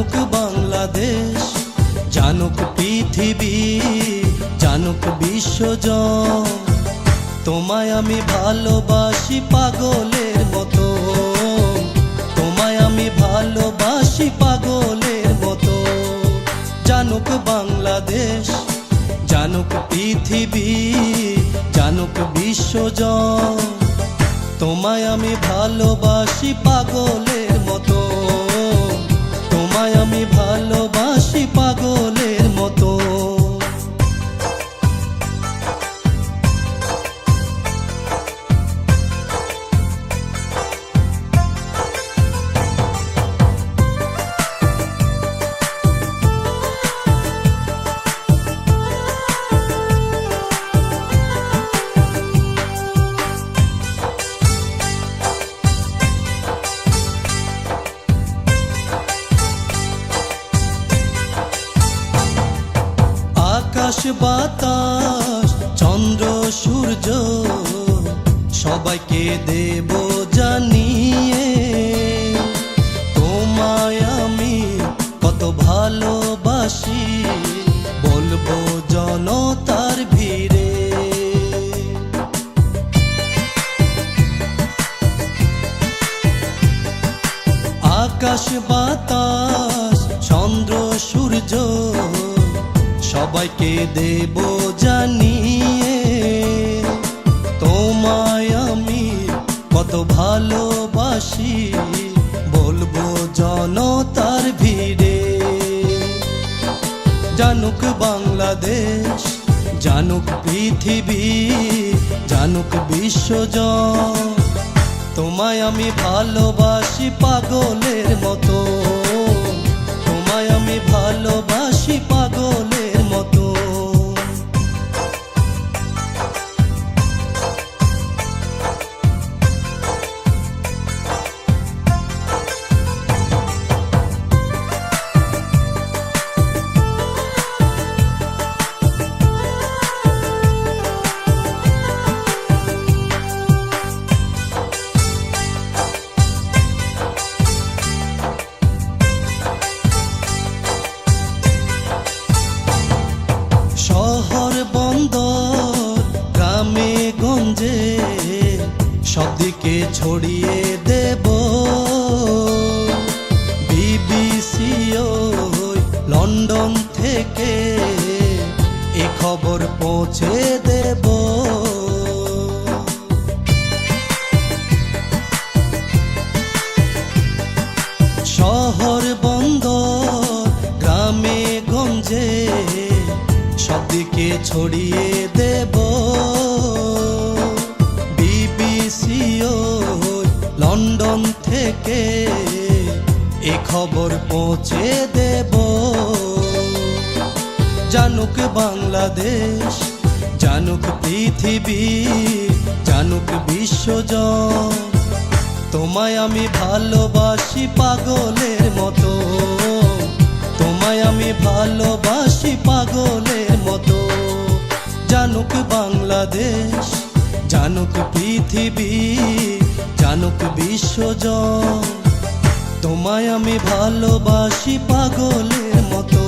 জানুক বাংলাদেশ, জানুক পৃথিবী, জানুক বিশ্বজন তোমায় আমি ভালোবাসি পাগলের মতো। তোমায় আমি ভালোবাসি পাগলের মতো। জানুক বাংলাদেশ, জানুক পৃথিবী, জানুক বিশ্বজন তোমায় আমি ভালোবাসি পাগলের আকাশ, বাতাস, চন্দ্র, সূর্য, সবাইকে দেব জানিয়ে। তোমায় আমি কত ভালোবাসি, বলব জনতার ভিড়ে। আকাশ, বাতাস, চন্দ্র, সূর্য সবাইকে দেব জানিয়ে, তোমায় আমি কত ভালোবাসি, বলব জনতার ভিড়ে। জানুক বাংলাদেশ, জানুক পৃথিবী, জানুক বিশ্বজন তোমায় আমি ভালোবাসি পাগলের মতো। শহর বন্দর গ্রামে গঞ্জে সবদিকে ছড়িয়ে দেব। বিবিসি লন্ডন থেকে এ খবর পৌঁছে সবদিকে ছড়িয়ে দেব? বিবিসি লন্ডন থেকে এ খবর পৌঁছে দেব। জানুক বাংলাদেশ, জানুক পৃথিবী, জানুক বিশ্বজন তোমায় আমি ভালোবাসি পাগলের মতো। তোমায় আমি ভালোবাসি পাগলের মতো। জানুক বাংলাদেশ জানুক পৃথিবী জানুক বিশ্বজ তোমায় আমি ভালোবাসি পাগলের মতো।